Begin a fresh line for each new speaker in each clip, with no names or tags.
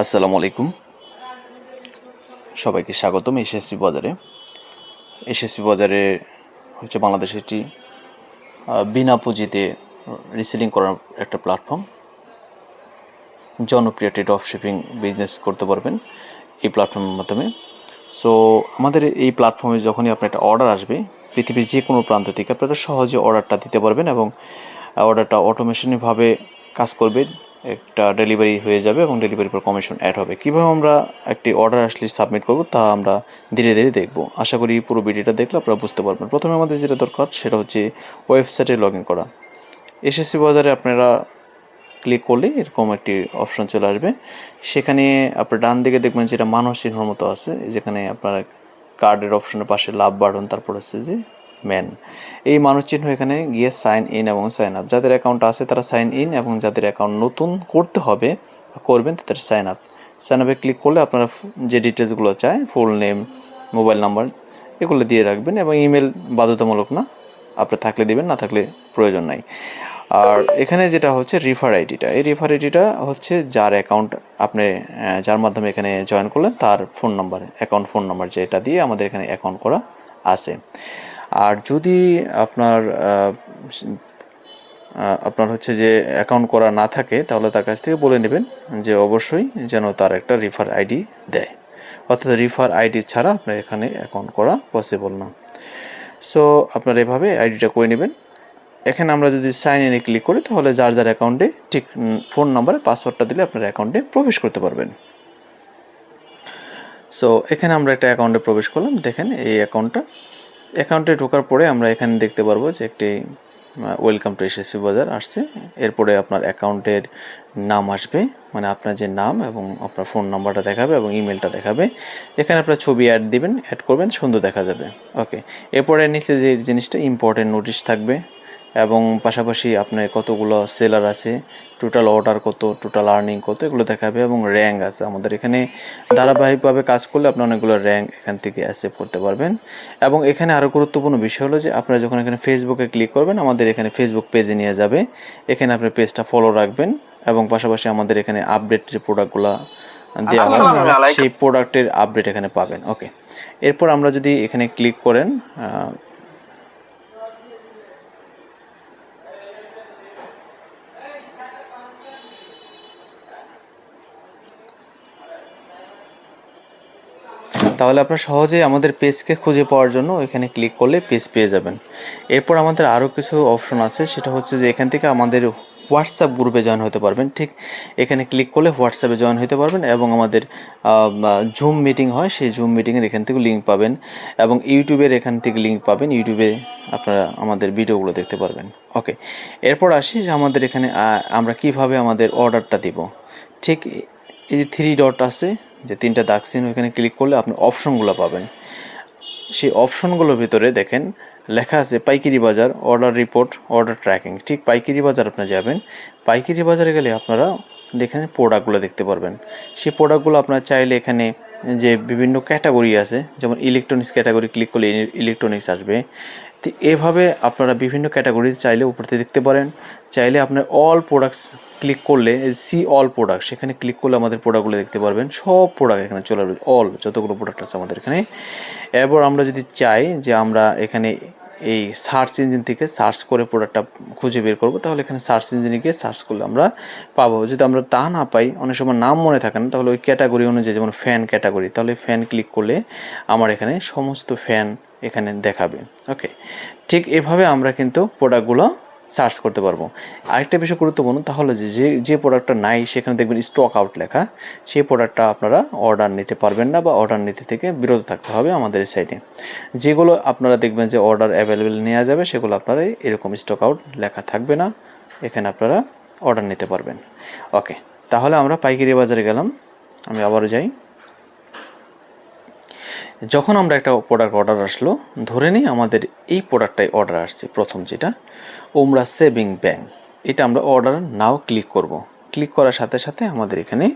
আসসালামু আলাইকুম। সবাইকে স্বাগতম এসএসসি বাজারে। এসএসসি বাজারে হচ্ছে বাংলাদেশের একটি বিনা পুঁজিতে রিসেলিং করার একটা প্ল্যাটফর্ম জনপ্রিয় ট্রেড অফ শিপিং বিজনেস করতে পারবেন এই প্ল্যাটফর্মের মাধ্যমে। সো আমাদের এই প্ল্যাটফর্মে যখনই আপনার একটা অর্ডার আসবে, পৃথিবীর যে কোনো প্রান্ত থেকে আপনারা সহজে অর্ডারটা দিতে পারবেন এবং অর্ডারটা অটোমেশনভাবে কাজ করবে। একটা ডেলিভারি হয়ে যাবে এবং ডেলিভারির পর কমিশন অ্যাড হবে। কীভাবে আমরা একটি অর্ডার আসলে সাবমিট করব তা আমরা ধীরে ধীরে দেখব। আশা করি পুরো ভিডিওটা দেখলে আপনারা বুঝতে পারবেন। প্রথমে আমাদের যেটা দরকার সেটা হচ্ছে ওয়েবসাইটে লগ ইন করা। এসএসসি বাজারে আপনারা ক্লিক করলে এরকম একটি অপশন চলে আসবে। সেখানে আপনার ডান দিকে দেখবেন যেটা মানুষ মতো আছে, যেখানে আপনার কার্ডের অপশনের পাশে লাভ বাটন তারপর হচ্ছে যে ম্যান। এই মানুষ চিহ্ন এখানে গিয়ে সাইন ইন এবং সাইন আপ। যাদের অ্যাকাউন্ট আছে তারা সাইন ইন এবং যাদের অ্যাকাউন্ট নতুন করতে হবে করবেন, তাদের সাইন আপ। সাইন আপে ক্লিক করলে আপনারা যে ডিটেলসগুলো চায় ফুল নেম মোবাইল নাম্বার এগুলো দিয়ে রাখবেন এবং ইমেল বাধ্যতামূলক না আপনার থাকলে দিবেন, না থাকলে প্রয়োজন নাই। আর এখানে যেটা হচ্ছে রিফার আইডিটা এই রিফার আইডিটা হচ্ছে যার অ্যাকাউন্ট আপনি যার মাধ্যমে এখানে জয়েন করলেন, তার phone number account phone number যেটা দিয়ে আমাদের এখানে অ্যাকাউন্ট করা আছে। আর যদি আপনার আপনার হচ্ছে যে অ্যাকাউন্ট করা না থাকে, তাহলে তার কাছ থেকে বলে নেবেন যে অবশ্যই যেন তার একটা রিফার আইডি দেয়। অর্থাৎ রিফার আইডি ছাড়া আপনার এখানে অ্যাকাউন্ট করা পসিবল না। সো আপনার এভাবে আইডিটা করে নেবেন। এখানে আমরা যদি সাইন ইনে ক্লিক করি, তাহলে যার যার অ্যাকাউন্টে ঠিক ফোন নাম্বারে পাসওয়ার্ডটা দিলে আপনার অ্যাকাউন্টে প্রবেশ করতে পারবেন। সো এখানে আমরা একটা অ্যাকাউন্টে প্রবেশ করলাম। দেখেন, এই অ্যাকাউন্টটা অ্যাকাউন্টে ঢোকার পরে আমরা এখানে দেখতে পারব যে একটি ওয়েলকাম টু এসএসসি বাজার আসছে। এরপরে আপনার অ্যাকাউন্টের নাম আসবে মানে আপনার যে নাম এবং আপনার ফোন নাম্বারটা দেখাবে এবং ইমেলটা দেখাবে। এখানে আপনার ছবি অ্যাড দিবেন অ্যাড করবেন সুন্দর দেখা যাবে। ওকে এরপরে নিচে যে জিনিসটা ইম্পর্টেন্ট নোটিশ থাকবে এবং পাশাপাশি আপনার কতগুলো সেলার আছে টোটাল অর্ডার কত টোটাল আর্নিং কত এগুলো দেখাবে এবং র্যাঙ্ক আছে। আমাদের এখানে ধারাবাহিকভাবে কাজ করলে আপনি অনেকগুলো র্যাঙ্ক এখান থেকে অ্যাসেভ করতে পারবেন। এবং এখানে আরও গুরুত্বপূর্ণ বিষয় হলো যে আপনারা যখন এখানে ফেসবুকে ক্লিক করবেন আমাদের এখানে ফেসবুক পেজে নিয়ে যাবে। এখানে আপনি পেজটা ফলো রাখবেন এবং পাশাপাশি আমাদের এখানে আপডেট যে প্রোডাক্টগুলো দেওয়া হয় সেই প্রোডাক্টের আপডেট এখানে পাবেন। ওকে এরপর আমরা যদি এখানে ক্লিক করেন তাহলে আপনার সহজেই আমাদের পেজকে খুঁজে পাওয়ার জন্য এখানে ক্লিক করলে পেজ পেয়ে যাবেন। এরপর আমাদের আরও কিছু অপশন আছে, সেটা হচ্ছে যে এখান থেকে আমাদের হোয়াটসঅ্যাপ গ্রুপে জয়েন হতে পারবেন। ঠিক এখানে ক্লিক করলে হোয়াটসঅ্যাপে জয়েন হতে পারবেন এবং আমাদের জুম মিটিং হয়, সেই জুম মিটিংয়ের এখান থেকে লিঙ্ক পাবেন এবং ইউটিউবের এখান থেকে লিঙ্ক পাবেন। ইউটিউবে আপনারা আমাদের ভিডিওগুলো দেখতে পারবেন। ওকে এরপর আসি যে আমাদের এখানে আমরা কীভাবে আমাদের অর্ডারটা দিব। ঠিক এই যে থ্রি ডট আছে যে তিনটা দাগ চিহ্ন এখানে ক্লিক করলে আপনি অপশনগুলো পাবেন। সেই অপশনগুলোর ভিতরে দেখেন, লেখা আছে পাইকারি বাজার অর্ডার রিপোর্ট অর্ডার ট্র্যাকিং ঠিক পাইকারি বাজার আপনি যাবেন। পাইকারি বাজারে গেলে আপনারা দেখেন প্রোডাক্টগুলো দেখতে পারবেন। সেই প্রোডাক্টগুলো আপনারা চাইলে এখানে যে বিভিন্ন ক্যাটাগরি আছে, যেমন ইলেকট্রনিক্স ক্যাটাগরি ক্লিক করলে ইলেকট্রনিক্স আসবে। তো এভাবে আপনারা বিভিন্ন ক্যাটাগরি চাইলে উপরতে দেখতে পারেন। চাইলে আপনার অল প্রোডাক্টস ক্লিক করলে সি অল প্রোডাক্ট সেখানে ক্লিক করলে আমাদের প্রোডাক্টগুলো দেখতে পারবেন। সব প্রোডাক্ট এখানে চলে আসবে অল যতগুলো প্রোডাক্ট আছে আমাদের এখানে। এরপর আমরা যদি চাই যে আমরা এখানে এই সার্চ ইঞ্জিন থেকে সার্চ করে প্রোডাক্টটা খুঁজে বের করব, তাহলে এখানে সার্চ ইঞ্জিনে গিয়ে সার্চ করলে আমরা পাবো। যদি আমরা তা না পাই, অনেক সময় নাম মনে থাকে না, তাহলে ওই ক্যাটাগরি অনুযায়ী, যেমন ফ্যান ক্যাটাগরি তাহলে ফ্যান ক্লিক করলে আমার এখানে সমস্ত ফ্যান এখানে দেখাবে। ওকে ঠিক এভাবে আমরা কিন্তু প্রোডাক্টগুলো সার্চ করতে পারব। আরেকটা বিষয় গুরুত্বপূর্ণ তাহলে যে যে প্রোডাক্টটা নাই, সেখানে দেখবেন স্টক আউট লেখা। সেই প্রোডাক্টটা আপনারা অর্ডার নিতে পারবেন না বা অর্ডার নিতে থেকে বিরত থাকতে হবে আমাদের সাইডে যেগুলো আপনারা দেখবেন যে অর্ডার অ্যাভেলেবেল নেওয়া যাবে, সেগুলো আপনারা এরকম স্টক আউট লেখা থাকবে না। এখানে আপনারা অর্ডার নিতে পারবেন। ওকে তাহলে আমরা পাইকারি বাজারে গেলাম। আমি আবারও যাই। যখন আমরা একটা প্রোডাক্ট অর্ডার আসলো, ধরে নিই আমাদের এই প্রোডাক্টটাই অর্ডার আসছে, প্রথম যেটা ওমরা সেভিং ব্যাংক এটা আমরা অর্ডার নাও ক্লিক করব। ক্লিক করার সাথে সাথে আমাদের এখানে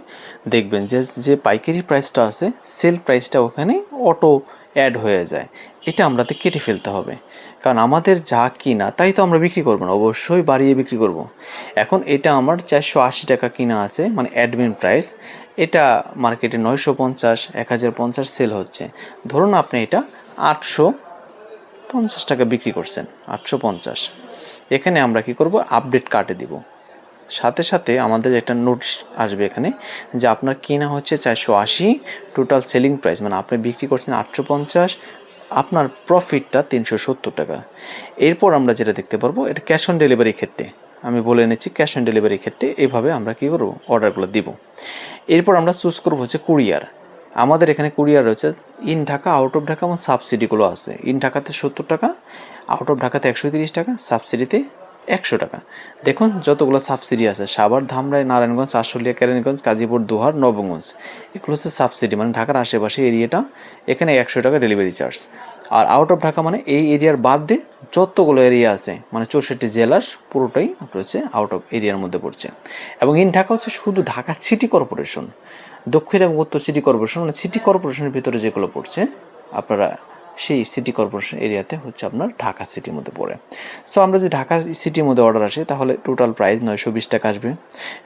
দেখবেন যে যে পাইকারি প্রাইসটা আছে সেল প্রাইসটা ওখানে অটো অ্যাড হয়ে যায়। এটা আমরাতে কেটে ফেলতে হবে। কারণ আমাদের যা কিনা, তাই তো আমরা বিক্রি করব না। অবশ্যই বাড়িয়ে বিক্রি করব। এখন এটা আমার চারশো আশি টাকা কিনা আছে মানে অ্যাডমিন প্রাইস এটা মার্কেটে নয়শো পঞ্চাশ, এক হাজার পঞ্চাশ সেল হচ্ছে। ধরুন আপনি এটা আটশো পঞ্চাশ টাকা বিক্রি করছেন, আটশো পঞ্চাশ। এখানে আমরা কি করব? আপডেট কাটে দিব। সাথে সাথে আমাদের একটা নোটিশ আসবে এখানে যে আপনার কিনা হচ্ছে চারশো আশি টোটাল সেলিং প্রাইস মানে আপনি বিক্রি করছেন আটশো পঞ্চাশ আপনার প্রফিটটা তিনশো সত্তর টাকা। এরপর আমরা যেটা দেখতে পারব, এটা ক্যাশ অন ডেলিভারির ক্ষেত্রে। আমি বলে নিচ্ছি ক্যাশ অন ডেলিভারির ক্ষেত্রে এভাবে আমরা কী করব অর্ডারগুলো দিব। এরপর আমরা চুজ করব হচ্ছে কুরিয়ার আমাদের এখানে কুরিয়ার রয়েছে in Dhaka out of Dhaka এবং সাবসিডিগুলো আছে। ইন ঢাকাতে সত্তর টাকা আউট অফ ঢাকাতে একশো তিরিশ টাকা সাবসিডিতে একশো টাকা। দেখুন, যতগুলো সাবসিডি আছে, সাভার, ধামরাই, নারায়ণগঞ্জ, আশুলিয়া, কেরানীগঞ্জ, গাজীপুর, দোহার, নবগঞ্জ। এগুলো হচ্ছে সাবসিডি মানে ঢাকার আশেপাশে এরিয়াটা, এখানে একশো টাকা ডেলিভারি চার্জ আর আউট অফ ঢাকা মানে এই এরিয়ার বাদ দিয়ে যতগুলো এরিয়া আছে মানে চৌষট্টি জেলার পুরোটাই হচ্ছে আউট অফ এরিয়ার মধ্যে পড়ছে। এবং ইন ঢাকা হচ্ছে শুধু ঢাকা সিটি কর্পোরেশন দক্ষিণ এবং উত্তর সিটি কর্পোরেশন মানে সিটি কর্পোরেশনের ভিতরে যেগুলো পড়ছে, আপনারা সেই সিটি কর্পোরেশন এরিয়াতে হচ্ছে আপনার ঢাকা সিটির মধ্যে পড়ে। সো আমরা যদি ঢাকা সিটির মধ্যে অর্ডার আসে, তাহলে টোটাল প্রাইস নয়শো বিশ টাকা আসবে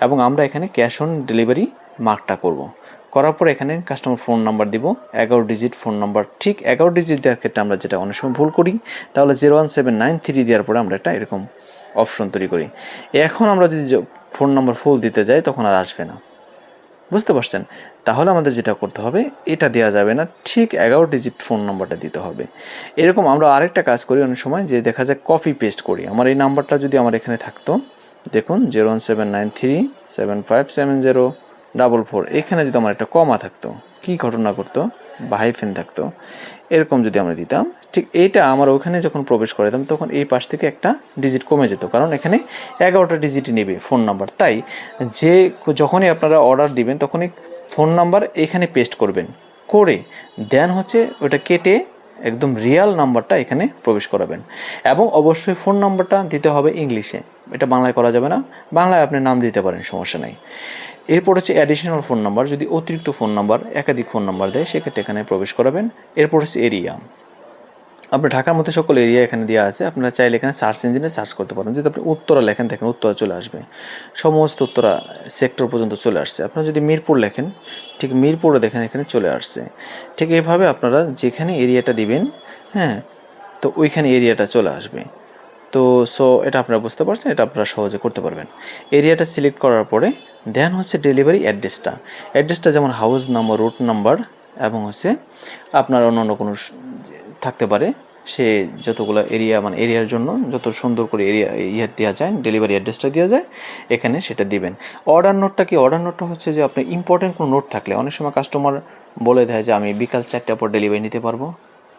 এবং আমরা এখানে ক্যাশ অন ডেলিভারি মার্কটা করব। করার পর এখানে কাস্টমার ফোন নাম্বার দিব, এগারো ডিজিট ফোন নাম্বার ঠিক এগারো ডিজিট দেওয়ার ক্ষেত্রে আমরা যেটা অনেক সময় ভুল করি, তাহলে zero one seven nine three দেওয়ার পরে আমরা একটা এরকম অপশন তৈরি করি। এখন আমরা যদি ফোন নাম্বার ফুল দিতে যাই, তখন আর আসবে না। বুঝতে পারছেন? তাহলে আমাদের যেটা করতে হবে, এটা দেওয়া যাবে না, ঠিক এগারো ডিজিট ফোন নাম্বারটা দিতে হবে। এরকম আমরা আরেকটা কাজ করি অনেক সময়, যে দেখা যায় কপি পেস্ট করি। আমার এই নাম্বারটা যদি আমার এখানে থাকতো, দেখুন zero one seven nine three seven five seven zero double four এখানে যদি আমার একটা কমা থাকতো, কী ঘটনা করতো বা হাইফেন থাকতো। এরকম যদি আমরা দিতাম, ঠিক এইটা আমার ওখানে যখন প্রবেশ করাতাম তখন এই পাশ থেকে একটা ডিজিট কমে যেত, কারণ এখানে এগারোটা ডিজিটই নেবে ফোন নাম্বার তাই যে যখনই আপনারা অর্ডার দিবেন, তখনই ফোন নাম্বার এখানে পেস্ট করবেন। করে দেন হচ্ছে ওটা কেটে একদম রিয়াল নাম্বারটা এখানে প্রবেশ করাবেন। এবং অবশ্যই ফোন নাম্বারটা দিতে হবে ইংলিশে। এটা বাংলায় করা যাবে না। বাংলায় আপনি নাম দিতে পারেন, সমস্যা নেই। এরপর হচ্ছে অ্যাডিশনাল ফোন নাম্বার যদি অতিরিক্ত ফোন নাম্বার একাধিক ফোন নাম্বার দেয়, সেক্ষেত্রে এখানে প্রবেশ করাবেন। এরপর হচ্ছে এরিয়া আপনার ঢাকার মধ্যে সকল এরিয়া এখানে দেওয়া আছে। আপনারা চাইলে এখানে সার্চ ইঞ্জিনে সার্চ করতে পারেন। যদি আপনি উত্তরা লেখেন, দেখেন উত্তরা চলে আসবে। সমস্ত উত্তরা সেক্টর পর্যন্ত চলে আসছে। আপনারা যদি মিরপুর লেখেন, ঠিক মিরপুরে দেখেন এখানে চলে আসছে। ঠিক এইভাবে আপনারা যেখানে এরিয়াটা দিবেন হ্যাঁ তো ওইখানে এরিয়াটা চলে আসবে। তো সো এটা আপনারা বুঝতে পারছেন, এটা আপনারা সহজে করতে পারবেন। এরিয়াটা সিলেক্ট করার পরে দেন হচ্ছে ডেলিভারি অ্যাড্রেসটা অ্যাড্রেসটা যেমন হাউস নাম্বার রুট নাম্বার এবং হচ্ছে আপনার অন্য অন্য কোনো থাকতে পারে, সে যতগুলো এরিয়া মানে এরিয়ার জন্য যত সুন্দর করে এরিয়া ইয়ে দেওয়া যায়, ডেলিভারি অ্যাড্রেসটা দেওয়া যায়, এখানে সেটা দিবেন। অর্ডার নোটটা কি? অর্ডার নোটটা হচ্ছে যে আপনি ইম্পর্টেন্ট কোনো নোট থাকলে, অনেক সময় কাস্টমার বলে দেয় যে, আমি বিকাল চারটার পর ডেলিভারি নিতে পারব,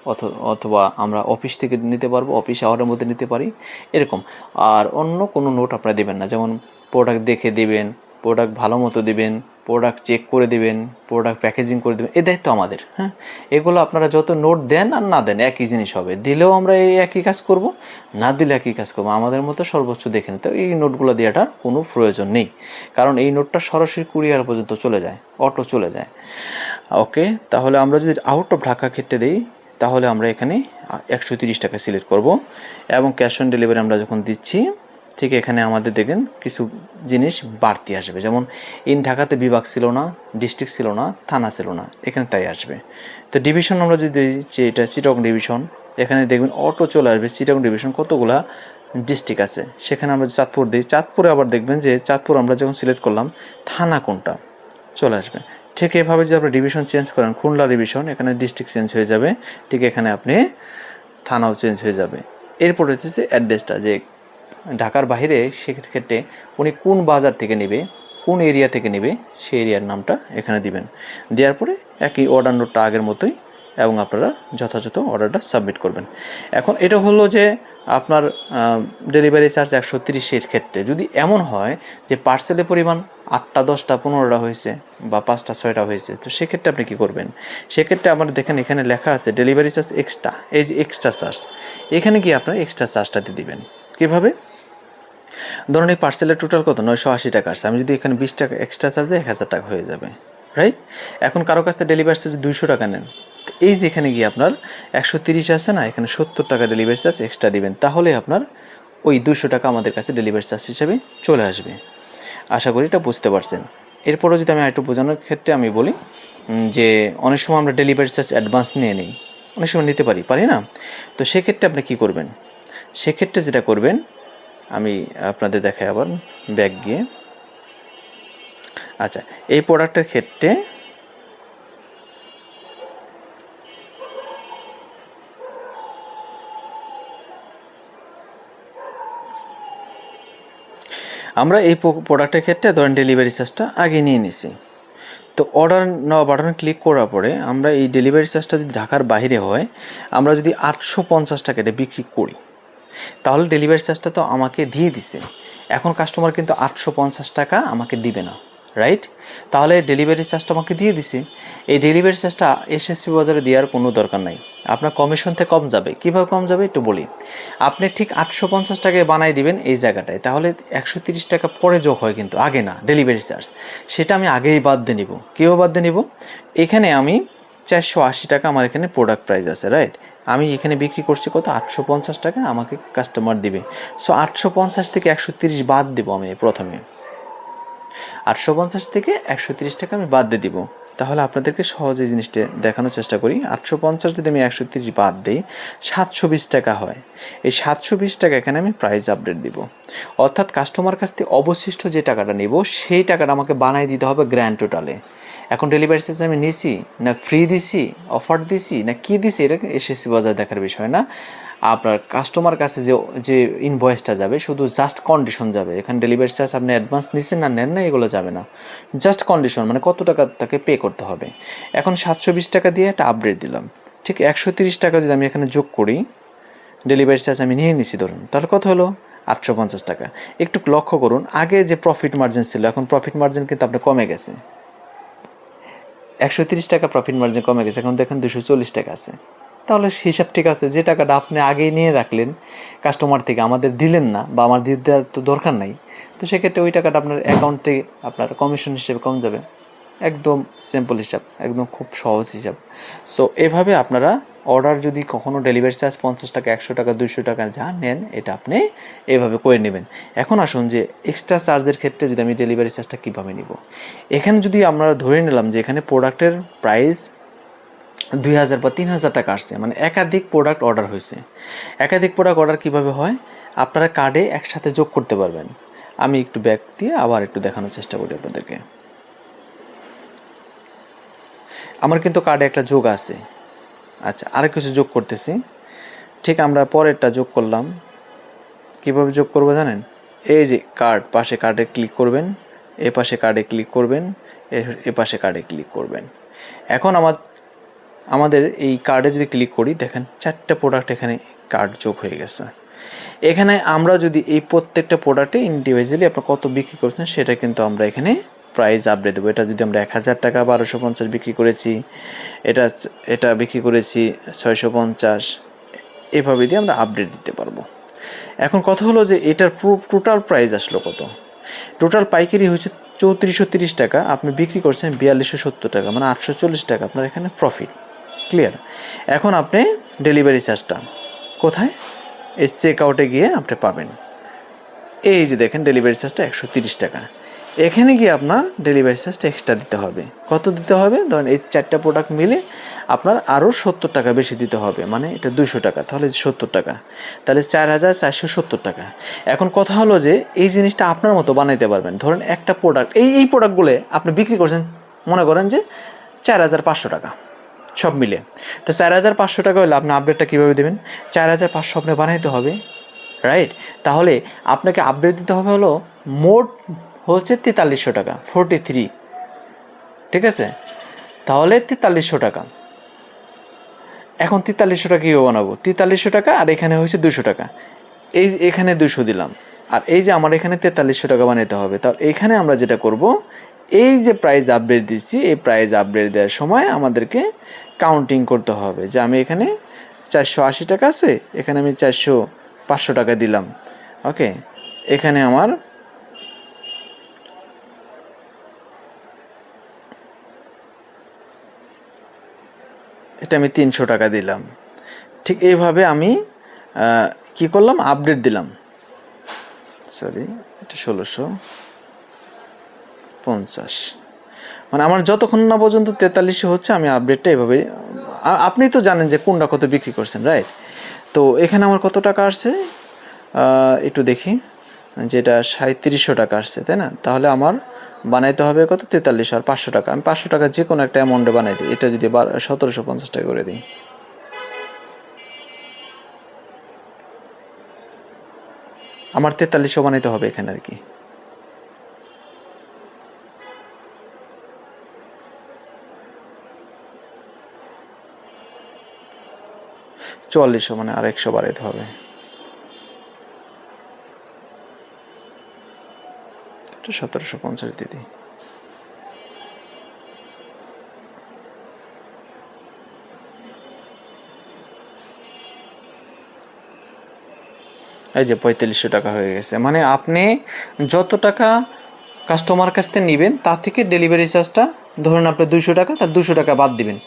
অথ- অথবা আমরা অফিস থেকে নিতে পারব অফিস আওয়ারের মধ্যে নিতে পারি। এরকম। আর অন্য কোনো নোট আপনারা দেবেন না। যেমন প্রোডাক্ট দেখে দিবেন প্রোডাক্ট ভালো মতো দিবেন প্রোডাক্ট চেক করে দেবেন প্রোডাক্ট প্যাকেজিং করে দেবেন এই দায়িত্ব আমাদের হ্যাঁ? এগুলো আপনারা যত নোট দেন আর না দেন, একই জিনিস হবে। দিলেও আমরা এই একই কাজ করব, না দিলে একই কাজ করব। আমাদের মতো সর্বোচ্চ দেখে নিতে হবে। এই নোটগুলো দেওয়াটার কোনো প্রয়োজন নেই। কারণ এই নোটটা সরাসরি কুরিয়ার পর্যন্ত চলে যায় অটো চলে যায়। ওকে তাহলে আমরা যদি আউট অফ ঢাকা ক্ষেত্রে দিই, তাহলে আমরা এখানে একশো তিরিশ টাকা সিলেক্ট করব। এবং ক্যাশ অন ডেলিভারি আমরা যখন দিচ্ছি ঠিক এখানে আমাদের দেখেন কিছু জিনিস বাড়তি আসবে। যেমন ইন ঢাকাতে বিভাগ ছিল না ডিস্ট্রিক্ট ছিল না, থানা ছিল না, এখানে তাই আসবে। তো ডিভিশন আমরা যদি যে এটা চিটং ডিভিশন এখানে দেখবেন অটো চলে আসবে। চিটং ডিভিশন কতগুলা ডিস্ট্রিক্ট আছে? সেখানে আমরা চাঁদপুর দিই চাঁদপুরে আবার দেখবেন যে চাঁদপুর আমরা যখন সিলেক্ট করলাম, থানা কোনটা চলে আসবে। ঠিক এভাবে যদি আপনি ডিভিশন চেঞ্জ করেন, খুলনা ডিভিশন এখানে ডিস্ট্রিক্ট চেঞ্জ হয়ে যাবে। ঠিক এখানে আপনি থানাও চেঞ্জ হয়ে যাবে। এরপর হচ্ছে অ্যাড্রেসটা যে ঢাকার বাইরে, সেক্ষেত্রে উনি কোন বাজার থেকে নেবে, কোন এরিয়া থেকে নেবে, সেই এরিয়ার নামটা এখানে দিবেন। দেওয়ার পরে একই অর্ডার নোটটা আগের মতোই এবং আপনারা যথাযথ অর্ডারটা সাবমিট করবেন। এখন এটা হলো যে আপনার ডেলিভারি চার্জ একশো তিরিশের ক্ষেত্রে। যদি এমন হয় যে পার্সেলের পরিমাণ আটটা, দশটা, পনেরোটা হয়েছে বা পাঁচটা, ছয়টা হয়েছে, তো সেক্ষেত্রে আপনি কী করবেন? সেক্ষেত্রে আমার দেখেন এখানে লেখা আছে ডেলিভারি চার্জ এক্সট্রা এই যে এক্সট্রা চার্জ এখানে গিয়ে আপনার এক্সট্রা চার্জটা দিয়ে দিবেন? কীভাবে? ধরুন এই পার্সেলের টোটাল কত? নয়শো আশি টাকা আসছে। আমি যদি এখানে বিশ টাকা এক্সট্রা চার্জ দিই, এক হাজার টাকা হয়ে যাবে রাইট এখন কারও কাছ থেকে ডেলিভারি চার্জ দুইশো টাকা নেন এই যেখানে গিয়ে আপনার একশো তিরিশ আছে না, এখানে সত্তর টাকা ডেলিভারি চার্জ এক্সট্রা দিবেন, তাহলে আপনার ওই দুশো টাকা আমাদের কাছে ডেলিভারি চার্জ হিসাবে চলে আসবে। আশা করি এটা বুঝতে পারছেন। এরপরও যদি আমি একটু বোঝানোর ক্ষেত্রে আমি বলি যে অনেক সময় আমরা ডেলিভারি চার্জ অ্যাডভান্স নিয়ে নিই, অনেক সময় নিতে পারি পারি না? তো সেক্ষেত্রে আপনি কী করবেন? সেক্ষেত্রে যেটা করবেন আমি আপনাদের দেখাই আবার ব্যাগ গিয়ে। আচ্ছা এই প্রোডাক্টের ক্ষেত্রে আমরা এই প্রোডাক্টের ক্ষেত্রে ধরেন ডেলিভারি চার্জটা আগে নিয়ে নিছি। তো অর্ডার নেওয়া বাটন ক্লিক করার পরে আমরা এই ডেলিভারি চার্জটা যদি ঢাকার বাইরে হয়, আমরা যদি আটশো পঞ্চাশ টাকা এটা বিক্রি করি তাহলে ডেলিভারি চার্জটা তো আমাকে দিয়ে দিছে। এখন কাস্টমার কিন্তু আটশো পঞ্চাশ টাকা আমাকে দিবে না রাইট তাহলে ডেলিভারি চার্জটা আমাকে দিয়ে দিছে। এই ডেলিভারি চার্জটা এসএসসি বাজারে দেওয়ার কোনো দরকার নাই। আপনার কমিশন থেকে কম যাবে। কীভাবে কম যাবে একটু বলি। আপনি ঠিক আটশো পঞ্চাশ টাকায় বানাই দিবেন এই জায়গাটায়। তাহলে একশো তিরিশ টাকা পরে যোগ হয় কিন্তু, আগে না ডেলিভারি চার্জ সেটা আমি আগেই বাদ দিয়ে নিব। কীভাবে বাদ দিয়ে নিব? এখানে আমি চারশো আশি টাকা আমার এখানে প্রোডাক্ট প্রাইস আছে রাইট আমি এখানে বিক্রি করছি কত? আটশো পঞ্চাশ টাকা আমাকে কাস্টমার দিবে। সো আটশো পঞ্চাশ থেকে একশো তিরিশ বাদ দিব আমি প্রথমে। আটশো পঞ্চাশ থেকে একশো তিরিশ টাকা আমি বাদ দিয়ে দিব। তাহলে আপনাদেরকে সহজে জিনিসটা দেখানোর চেষ্টা করি। আটশো পঞ্চাশ যদি আমি একশো তিরিশ বাদ দিই, সাতশো বিশ টাকা হয়। এই সাতশো বিশ টাকা এখানে আমি প্রাইস আপডেট দিব। অর্থাৎ কাস্টমার কাছ থেকে অবশিষ্ট যে টাকাটা নেব, সেই টাকাটা আমাকে বানাই দিতে হবে গ্র্যান্ড টোটালে এখন ডেলিভারি চার্জ আমি নিছি, না ফ্রি দিছি অফার দিছি, না কি দিছি, এটা এসএসসি বাজার দেখার বিষয় না। আপনার কাস্টমার কাছে যে যে ইনভয়েসটা যাবে, শুধু জাস্ট কন্ডিশন যাবে। এখানে ডেলিভারি চার্জ আপনি অ্যাডভান্স নিচ্ছেন না নেন না, এগুলো যাবে না। জাস্ট কন্ডিশন মানে কত টাকা তাকে পে করতে হবে। এখন সাতশো বিশ টাকা দিয়ে একটা আপডেট দিলাম। ঠিক একশো তিরিশ টাকা যদি আমি এখানে যোগ করি ডেলিভারি চার্জ আমি নিয়ে নিছি ধরুন, তাহলে কত হলো? আটশো পঞ্চাশ টাকা। একটু লক্ষ্য করুন, আগে যে প্রফিট মার্জিন ছিল, এখন প্রফিট মার্জিন কিন্তু আপনার কমে গেছে। একশো তিরিশ টাকা প্রফিট মার্জিন কমে গেছে, এখন দেখেন দুশো চল্লিশ টাকা আছে। তাহলে হিসাব ঠিক আছে, যে টাকাটা আপনি আগেই নিয়ে রাখলেন কাস্টমার থেকে আমাদের দিলেন না বা আমার দিয়ে দেওয়ার তো দরকার নাই, তো সেক্ষেত্রে ওই টাকাটা আপনার অ্যাকাউন্টে আপনার কমিশন হিসেবে কম যাবে। একদম সিম্পল হিসাব, একদম খুব সহজ হিসাব। সো এভাবে আপনারা অর্ডার যদি কখনো ডেলিভারি চার্জ পঞ্চাশ টাকা, একশো টাকা দুশো টাকা যা নেন, এটা আপনি এভাবে করে নেবেন। এখন আসুন যে এক্সট্রা চার্জের ক্ষেত্রে যদি আমি ডেলিভারি চার্জটা কীভাবে নিব। এখানে যদি আমরা ধরে নিলাম যে এখানে প্রোডাক্টের প্রাইস দুই হাজার বা তিন হাজার টাকা আসছে মানে একাধিক প্রোডাক্ট অর্ডার হয়েছে। একাধিক প্রোডাক্ট অর্ডার কীভাবে হয়? আপনারা কার্ডে একসাথে যোগ করতে পারবেন। আমি একটু ব্যাক দিয়ে আবার একটু দেখানোর চেষ্টা করি আপনাদেরকে। আমার কিন্তু কার্ডে একটা যোগ আছে। আচ্ছা আরেক কিছু যোগ করতেছি। ঠিক আমরা পরেরটা যোগ করলাম। কীভাবে যোগ করব জানেন? এই যে কার্ড পাশে কার্ডে ক্লিক করবেন, এ পাশে কার্ডে ক্লিক করবেন, এ পাশে কার্ডে ক্লিক করবেন। এখন আমার, আমাদের এই কার্ডে যদি ক্লিক করি, দেখেন চারটে প্রোডাক্ট এখানে কার্ড যোগ হয়ে গেছে। এখানে আমরা যদি এই প্রত্যেকটা প্রোডাক্টে ইন্ডিভিজুয়ালি আপনার কত বিক্রি করছেন, সেটা কিন্তু আমরা এখানে প্রাইস আপডেট দেবো। এটা যদি আমরা এক হাজার টাকা বারোশো পঞ্চাশ বিক্রি করেছি, এটা এটা বিক্রি করেছি ছয়শো পঞ্চাশ। এভাবে দিয়ে আমরা আপডেট দিতে পারব। এখন কথা হলো যে এটার টোটাল প্রাইস আসলো কত? টোটাল পাইকারি হচ্ছে চৌত্রিশশো তিরিশ টাকা, আপনি বিক্রি করছেন বিয়াল্লিশশো সত্তর টাকা মানে আটশো চল্লিশ টাকা, আপনার এখানে প্রফিট ক্লিয়ার এখন আপনি ডেলিভারি চার্জটা কোথায়? এই চেক আউটে গিয়ে আপনি পাবেন। এই যে দেখেন ডেলিভারি চার্জটা একশো তিরিশ টাকা। এখানে গিয়ে আপনার ডেলিভারি চার্জটা এক্সট্রা দিতে হবে। কত দিতে হবে? ধরেন এই চারটা প্রোডাক্ট মিলে আপনার আরও সত্তর টাকা বেশি দিতে হবে। মানে এটা দুশো টাকা, তাহলে সত্তর টাকা। তাহলে চার হাজার চারশো সত্তর টাকা। এখন কথা হলো যে এই জিনিসটা আপনার মতো বানাইতে পারবেন। ধরেন একটা প্রোডাক্ট এই এই প্রোডাক্টগুলো আপনি বিক্রি করছেন, মনে করেন যে চার হাজার পাঁচশো টাকা, সব মিলে। তো চার হাজার পাঁচশো টাকা হলে, আপনি আপডেটটা কীভাবে দেবেন? চার হাজার পাঁচশো আপনি বানাইতে হবে রাইট তাহলে আপনাকে আপডেট দিতে হবে হলো মোট হচ্ছে তেতাল্লিশশো টাকা ফোরটি থ্রি ঠিক আছে? তাহলে তেতাল্লিশশো টাকা। এখন তেতাল্লিশশো টাকা কীভাবে বানাবো? তেতাল্লিশশো টাকা আর এখানে হচ্ছে দুশো টাকা। এই এখানে দুশো দিলাম। আর এই যে আমার এখানে তেতাল্লিশশো টাকা বানাতে হবে। তাহলে এইখানে আমরা যেটা করব, এই যে প্রাইস আপডেট দিচ্ছি, এই প্রাইস আপডেট দেওয়ার সময় আমাদেরকে কাউন্টিং করতে হবে যে আমি এখানে চারশো আশি টাকা আছে, এখানে আমি চারশো পাঁচশো টাকা দিলাম। ওকে এখানে আমার এটা আমি তিনশো টাকা দিলাম। ঠিক এইভাবে আমি কি করলাম? আপডেট দিলাম। সরি এটা ষোলোশো পঞ্চাশ। মানে আমার যতক্ষণ না পর্যন্ত তেতাল্লিশে হচ্ছে, আমি আপডেটটা এভাবে আপনি তো জানেন যে কোনটা কত বিক্রি করছেন রাইট তো এখানে আমার কত টাকা আসছে? একটু দেখি। যেটা সাঁত্রিশশো টাকা আসছে, তাই না? তাহলে আমার বানাইতে হবে কত? তেতাল্লিশশো আর পাঁচশো টাকা। আমি পাঁচশো টাকা যে কোনো একটা অ্যামাউন্টে বানাই দিই। এটা যদি সতেরোশো পঞ্চাশ টাকা করে দিই। আমার তেতাল্লিশশো বানাইতে হবে এখানে আর কি। চুয়াল্লিশশো মানে আর একশো বাড়াইতে হবে। সতেরোশো পঞ্চাশ দিদি। এই যে পঁয়তাল্লিশশো টাকা হয়ে গেছে। মানে আপনি যত টাকা কাস্টমার কাছ থেকে নেবেন, তার থেকে ডেলিভারি চার্জটা ধরুন আপনি দুশো টাকা তার দুশো টাকা বাদ দিবেন।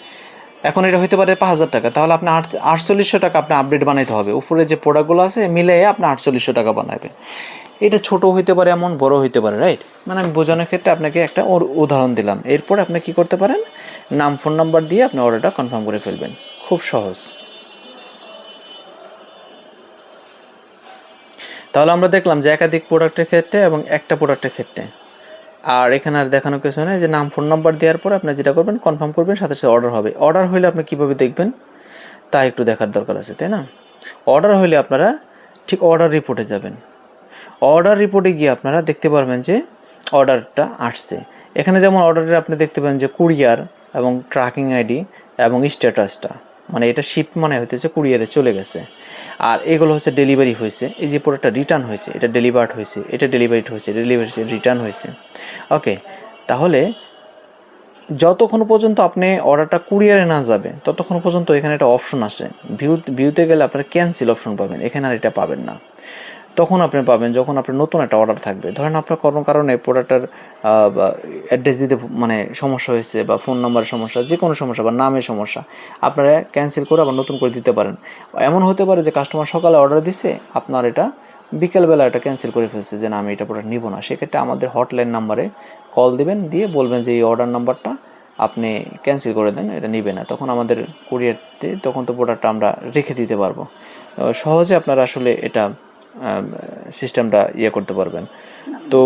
এখন এটা হতে পারে পাঁচ হাজার টাকা, তাহলে আপনি আট আটচল্লিশশো টাকা আপনি আপডেট বানাইতে হবে। উপরে যে প্রোডাক্টগুলো আছে মিলে আপনি আটচল্লিশশো টাকা বানাবে এটা ছোট হইতে পারে, এমন বড় হইতে পারে রাইট মানে আমি বোঝানোর ক্ষেত্রে আপনাকে একটা ওর উদাহরণ দিলাম। এরপর আপনি কি করতে পারেন? নাম ফোন নাম্বার দিয়ে আপনি অর্ডারটা কনফার্ম করে ফেলবেন। খুব সহজ। তাহলে আমরা দেখলাম যে একাধিক প্রোডাক্টের ক্ষেত্রে এবং একটা প্রোডাক্টের ক্ষেত্রে। আর এখানে আর দেখানোর কিছু নেই যে নাম ফোন নাম্বার দেওয়ার পর আপনি যেটা করবেন কনফার্ম করবেন, সাথে সাথে অর্ডার হবে। অর্ডার হলে আপনি কীভাবে দেখবেন? তা একটু দেখার দরকার আছে, তাই না? অর্ডার হলে আপনারা ঠিক অর্ডার রিপোর্টে যাবেন। অর্ডার রিপোর্টে গিয়ে আপনারা দেখতে পারবেন যে অর্ডারটা আসছে। এখানে যেমন অর্ডারে আপনি দেখতে পাবেন যে কুরিয়ার এবং ট্র্যাকিং আইডি এবং স্ট্যাটাসটা মানে এটা শিপ মানে হইতেছে কুরিয়ারে চলে গেছে। আর এগুলো হচ্ছে ডেলিভারি হয়েছে। এই যে প্রোডাক্টটা রিটার্ন হয়েছে, এটা ডেলিভার্ড হয়েছে, এটা ডেলিভারিড হয়েছে, ডেলিভারি রিটার্ন হয়েছে। ওকে, তাহলে যতক্ষণ পর্যন্ত আপনি অর্ডারটা কুরিয়ারে না যাবে, ততক্ষণ পর্যন্ত এখানে একটা অপশন আসে। ভিউ, ভিউতে গেলে আপনারা ক্যান্সেল অপশন পাবেন, এখানে আর এটা পাবেন না। তখন আপনি পাবেন যখন আপনার নতুন একটা অর্ডার থাকবে। ধরেন আপনার কোনো কারণে প্রোডাক্টটার অ্যাড্রেস দিতে মানে সমস্যা হয়েছে বা ফোন নাম্বারের সমস্যা যে কোনো সমস্যা বা নামের সমস্যা, আপনারা ক্যান্সেল করে আবার নতুন করে দিতে পারেন। এমন হতে পারে যে কাস্টমার সকালে অর্ডার দিছে, আপনার এটা বিকেলবেলা এটা ক্যান্সেল করে ফেলছে যে না, আমি এটা প্রোডাক্ট নিব না। সেক্ষেত্রে আমাদের হটলাইন নাম্বারে কল দিবেন, দিয়ে বলবেন যে, এই অর্ডার নাম্বারটা আপনি ক্যান্সেল করে দেন, এটা নিবে না। তখন আমাদের কুরিয়ারতে তখন তো প্রোডাক্টটা আমরা রেখে দিতে পারব। সহজে আপনারা আসলে এটা সিস্টেমটা ইয়ে করতে পারবেন। তো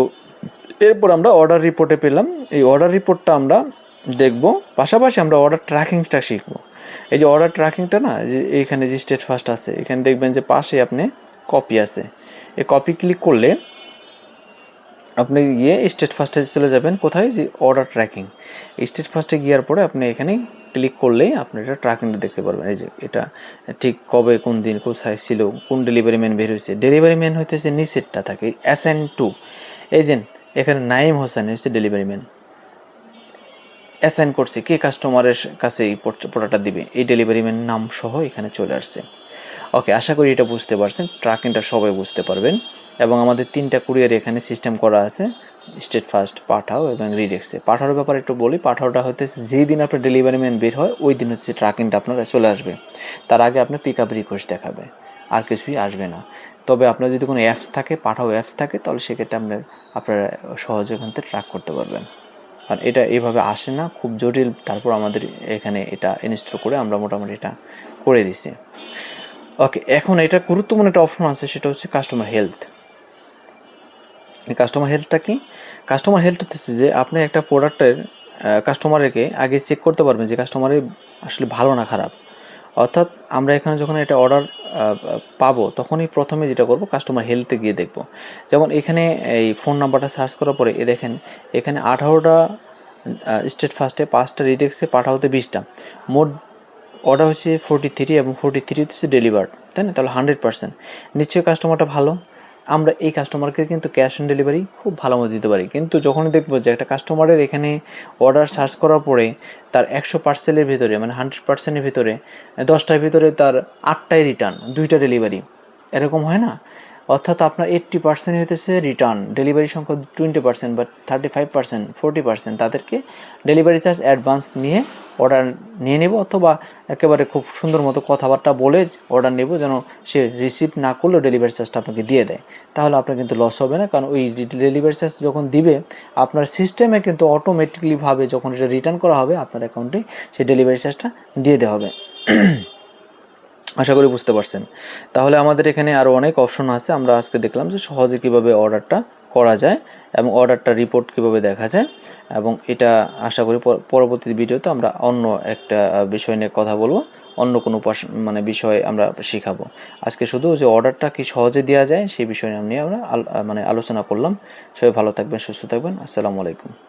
এরপর আমরা অর্ডার রিপোর্টে পেলাম। এই অর্ডার রিপোর্টটা আমরা দেখব। পাশাপাশি আমরা অর্ডার ট্র্যাকিংটা শিখব। এই যে অর্ডার ট্র্যাকিংটা না, যে এইখানে যে স্টেট ফার্স্ট আছে, এখানে দেখবেন যে পাশে আপনি কপি আছে। এই কপি ক্লিক করলে আপনি গিয়ে স্টেট ফার্স্টে চলে যাবেন, কোথায়? যে অর্ডার ট্র্যাকিং স্টেট ফার্স্টে গিয়ার পরে আপনি এখানে ক্লিক করলেই আপনি এটা ট্র্যাকিংটা দেখতে পারবেন। এই যে এটা ঠিক কবে, কোন দিন, কোথায় ছিল, কোন ডেলিভারি ম্যান বের হয়েছে। ডেলিভারি ম্যান হইতেছে নিচেরটা থাকে এস এন টু এজেন্ট এখানে নাইম হোসেন হচ্ছে ডেলিভারি ম্যান অ্যাসাইন করছে, কে কাস্টমারের কাছে এই প্রোডাক্টটা দিবে? এই ডেলিভারি ম্যান নাম সহ এখানে চলে আসছে। ওকে আশা করি এটা বুঝতে পারছেন ট্র্যাকিংটা সবাই বুঝতে পারবেন। এবং আমাদের তিনটা কুরিয়ার এখানে সিস্টেম করা আছে স্টেট ফার্স্ট পাঠাও এবং রিডেক্সে পাঠাওয়ার ব্যাপারে একটু বলি পাঠাওটা হচ্ছে যেই দিন আপনার ডেলিভারি ম্যান বের হয়, ওই দিন হচ্ছে ট্র্যাকিংটা আপনার চলে আসবে। তার আগে আপনার পিক আপ রিকোয়েস্ট দেখাবে, আর কিছুই আসবে না। তবে আপনার যদি কোনো অ্যাপস থাকে পাঠাও অ্যাপস থাকে, তাহলে সেক্ষেত্রে আপনার আপনারা সহজে ওখান থেকে ট্র্যাক করতে পারবেন। আর এটা এইভাবে আসে না, খুব জটিল, তারপর আমাদের এখানে এটা ইনস্টল করে আমরা মোটামুটি এটা করে দিছি। ওকে এখন এটা গুরুত্বপূর্ণ একটা অপশন আছে, সেটা হচ্ছে কাস্টমার হেলথ কাস্টমার হেলথটা কি? কাস্টমার হেলথ হচ্ছে যে আপনি একটা প্রোডাক্টের কাস্টমারকে আগে চেক করতে পারবেন যে কাস্টমারের আসলে ভালো না খারাপ। অর্থাৎ আমরা এখানে যখন এটা অর্ডার পাবো, তখনই প্রথমে যেটা করব কাস্টমার হেলথে গিয়ে দেখব। যেমন এখানে এই ফোন নাম্বারটা সার্চ করার পরে এ দেখেন, এখানে আঠারোটা স্টেট ফার্স্টে পাঁচটা রিডেক্সে পাঠাতে বিশটা। মোট অর্ডার হচ্ছে ফোরটি থ্রি এবং ফোরটি থ্রি হচ্ছে ডেলিভার্ড তাই না? তাহলে হান্ড্রেড পার্সেন্ট নিশ্চয়ই কাস্টমারটা ভালো। আমরা এই কাস্টমারকে কিন্তু ক্যাশ অন ডেলিভারি খুব ভালো মতো দিতে পারি। কিন্তু যখনই দেখব যে একটা কাস্টমারের এখানে অর্ডার সার্চ করার পরে তার একশো পার্সেলের ভিতরে মানে হান্ড্রেড পার্সেন্টের ভিতরে, দশটার ভিতরে তার আটটাই রিটার্ন দুইটা ডেলিভারি এরকম হয় না? অর্থাৎ আপনার এইট্টি পার্সেন্ট হইতেছে রিটার্ন ডেলিভারি সংখ্যা টোয়েন্টি পার্সেন্ট বা thirty five percent forty percent তাদেরকে ডেলিভারি চার্জ অ্যাডভান্স নিয়ে অর্ডার নিয়ে নেব অথবা একেবারে খুব সুন্দর মতো কথাবার্তা বলে অর্ডার নেব যেন সে রিসিভ না করলেও ডেলিভারি চার্জটা আপনাকে দিয়ে দেয়। তাহলে আপনার কিন্তু লস হবে না কারণ ওই ডেলিভারি চার্জ যখন দিবে, আপনার সিস্টেমে কিন্তু অটোমেটিকলিভাবে যখন এটা রিটার্ন করা হবে, আপনার অ্যাকাউন্টে সেই ডেলিভারি চার্জটা দিয়ে দেওয়া হবে। আশা করি বুঝতে পারছেন। তাহলে আমাদের এখানে আরও অনেক অপশন আছে। আমরা আজকে দেখলাম যে সহজে কীভাবে অর্ডারটা করা যায় এবং অর্ডারটা রিপোর্ট কীভাবে দেখা যায় এবং এটা আশা করি পর- পরবর্তী ভিডিওতে আমরা অন্য একটা বিষয় নিয়ে কথা বলব। অন্য কোনো মানে বিষয় আমরা শেখাবো। আজকে শুধু যে অর্ডারটা কি সহজে দেওয়া যায় সেই বিষয় নিয়ে আমরা মানে আলোচনা করলাম। সবাই ভালো থাকবেন, সুস্থ থাকবেন। আসসালামু আলাইকুম।